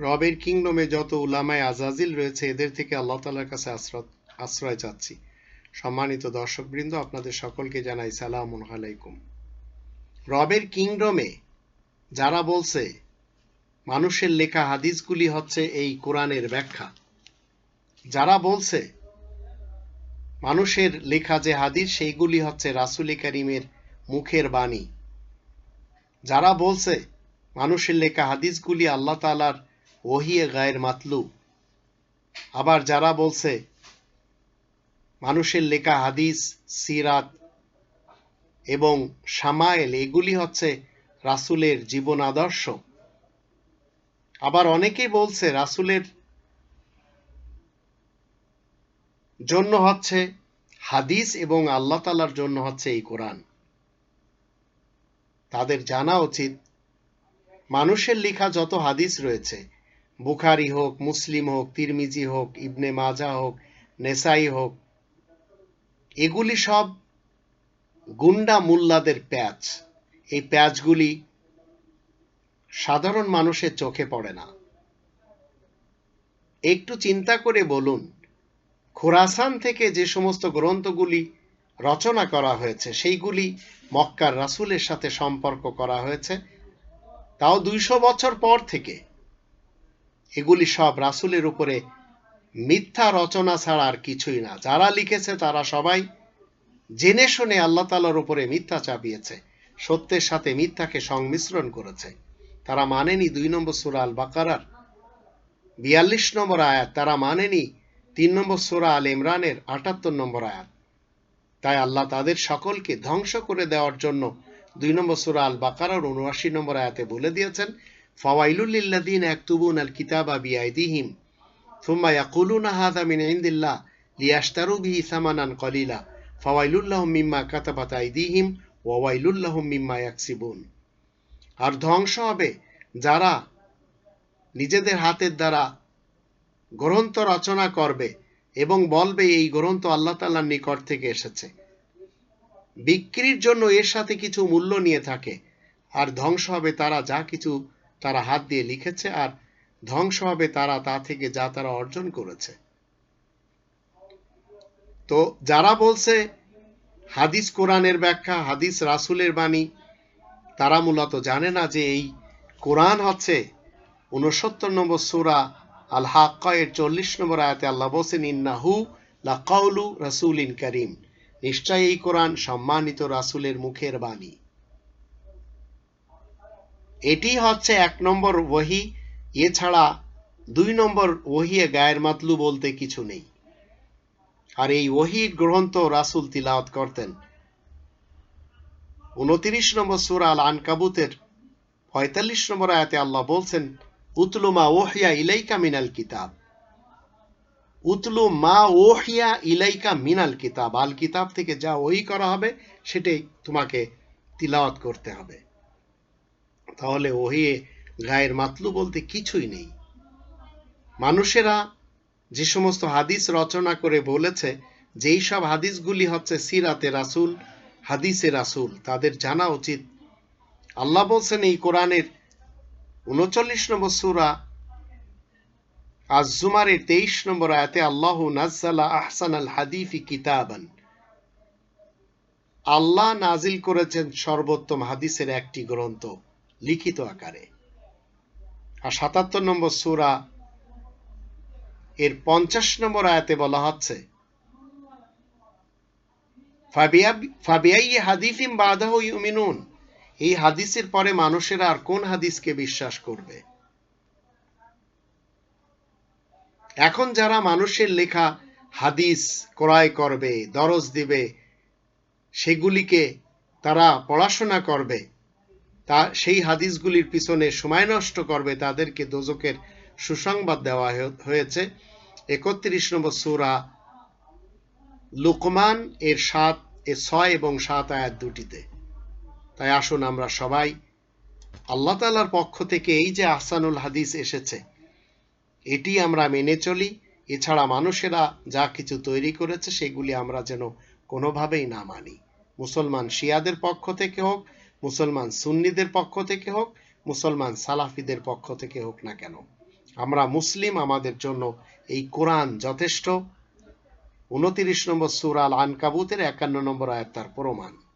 রবের কিংডমে যত উলামায় আজাজিল রয়েছে, এদের থেকে আল্লাহ তালার কাছে আশ্রয় চাচ্ছি। সম্মানিত দর্শকবৃন্দ, আপনাদের সকলকে জানাই সালাম আলাইকুম। রবের কিংডমে যারা বলছে, মানুষের লেখা হাদিসগুলি হচ্ছে এই কোরআনের ব্যাখ্যা। যারা বলছে, মানুষের লেখা যে হাদিস, সেইগুলি হচ্ছে রাসুল করিমের মুখের বাণী। যারা বলছে, মানুষের লেখা হাদিসগুলি আল্লাহ তালার ওহিয়ে গায়ের মাতলু আবার যারা বলছে, মানুষের লেখা হাদিস, সিরাত এবং সামায়েল, এগুলি হচ্ছে রাসুলের জীবন আদর্শ। আবার অনেকেই বলছে, রাসুলের জন্য হচ্ছে হাদিস এবং আল্লাহ তালার জন্য হচ্ছে এই কোরআন। তাদের জানা উচিত, মানুষের লেখা যত হাদিস রয়েছে বুখারি হোক, মুসলিম হোক, তিরমিজি হোক, ইবনে মাজা হোক, নেসাই হোক, এগুলি সব গুন্ডা মুল্লাদের প্যাচ। এই প্যাচগুলি সাধারণ মানুষের চোখে পড়ে না। একটু চিন্তা করে বলুন, খোরাসান থেকে যে সমস্ত গ্রন্থগুলি রচনা করা হয়েছে, সেইগুলি মক্কার রাসুলের সাথে সম্পর্ক করা হয়েছে, তাও দুইশো বছর পর থেকে। এগুলি সব রাসুলের উপরে মিথ্যা রচনা ছাড়া আর কিছুই না। যারা লিখেছে তারা সবাই জেনে শুনে আল্লাহ তালার উপরে মিথ্যা চাপিয়েছে, সত্যের সাথে মিথ্যাকে সংমিশ্রণ করেছে। তারা মানেনি দুই নম্বর সুরা আল বাকারার বিয়াল্লিশ নম্বর আয়াত, তারা মানেনি তিন নম্বর সুরা আল ইমরানের আটাত্তর নম্বর আয়াত। তাই আল্লাহ তাদের সকলকে ধ্বংস করে দেওয়ার জন্য দুই নম্বর সুরা আল বাকারার উনআশি নম্বর আয়াতে বলে দিয়েছেন ফাওয়াইলুল্লিল্লাদিন একতুবুন আল কিতাবা বিআইদিহিম থুম্মা ইয়াকুলুনা হাযা মিন ইনদিল্লাহ লিয়াশতারু বিহি সামানান কলিলা ফাওয়াইলুল্লাহুম মিম্মা কাতাবাত আইদিহিম ওয়া ওয়াইলুল্লাহুম মিম্মা ইয়াকসিবুন আর ধ্বংস হবে যারা নিজেদের হাতের দ্বারা গ্রন্থ রচনা করবে এবং বলবে, এই গ্রন্থ আল্লাহ তাল্লার নিকট থেকে এসেছে। বিক্রির জন্য এর সাথে কিছু মূল্য নিয়ে থাকে। আর ধ্বংস হবে তারা যা কিছু তারা হাত দিয়ে লিখেছে আর ধ্বংস হবে তারা, তা থেকে যা তারা অর্জন করেছে। তো যারা বলছে হাদিস কোরআনের ব্যাখ্যা, হাদিস রাসুলের বাণী, তারা মূলত জানে না যে এই কোরআন হচ্ছে উনসত্তর নম্বর সুরা আল হাক্কা এর চল্লিশ নম্বর আয়াতে আল্লাহ বলছেন, ইন্নাহু লাকাউলু রাসুল ইন করিম। নিশ্চয় এই কোরআন সম্মানিত রাসুলের মুখের বাণী। এটি হচ্ছে এক নম্বর ওহি এছাড়া দুই নম্বর ওহিয়ে গায়ের মাতলু বলতে কিছু নেই। আর এই ওহির গ্রন্থ রাসুল তিলাওয়াত করতেন। উনত্রিশ নম্বর সুরা আল আনকাবুতের পঁয়তাল্লিশ নম্বর আয়াতে আল্লাহ বলছেন উতলুমা ওহিয়া ইলাইকা মিনাল কিতাব। উতলু মা ওহিয়া ইলাইকা মিনাল কিতাব আল কিতাব থেকে যা ওই করা হবে, সেটাই তোমাকে তিলাওয়াত করতে হবে। তাহলে ওহিয়ে গায়ের মাতলু বলতে কিছুই নেই। মানুষেরা যে সমস্ত হাদিস রচনা করে বলেছে, যেই সব হাদিসগুলি হচ্ছে সিরাতে রাসুল, হাদিসে রাসুল, তাদের জানা উচিত। আল্লাহ বলছেন এই কোরআনের উনচল্লিশ নম্বর সুরা আজ জুমারের তেইশ নম্বর আয়াতে আল্লাহ নাজ্জালা আহসান আল হাদিফি কিতাবান। আল্লাহ নাজিল করেছেন সর্বোত্তম হাদিসের একটি গ্রন্থ। লিখিত আকারে। আর সাতাত্তর নম্বর সুরা, এর পঞ্চাশ নম্বর আয়াতে বলা হচ্ছে হাদিফিম ইউমিনুন। এই হাদিসের পরে মানুষেরা আর কোন হাদিসকে বিশ্বাস করবে? এখন যারা মানুষের লেখা হাদিস ক্রয় করবে, দরজ দিবে, সেগুলিকে তারা পড়াশোনা করবে তা সেই হাদিসগুলির পিছনে সময় নষ্ট করবে তাদেরকে দোজকের সুসংবাদ দেওয়া হয়েছে। একত্রিশ নম্বর সুরা লুকমান, এর সাত, এর ছয় এবং সাত আয়াত দুটিতে। তাই আসুন আমরা সবাই আল্লাহ তালার পক্ষ থেকে এই যে আহসানুল হাদিস এসেছে, এটি আমরা মেনে চলি। এছাড়া মানুষেরা যা কিছু তৈরি করেছে সেগুলি আমরা যেন কোনোভাবেই না মানি। মুসলমান শিয়াদের পক্ষ থেকে হোক মুসলমান সুন্নিদের পক্ষ থেকে হোক, মুসলমান সালাফিদের পক্ষ থেকে হোক না কেন। আমরা মুসলিম, আমাদের জন্য এই কোরআন যথেষ্ট। উনতিরিশ নম্বর সুরাল আনকাবুতের একান্ন নম্বর আয়াত তার প্রমাণ।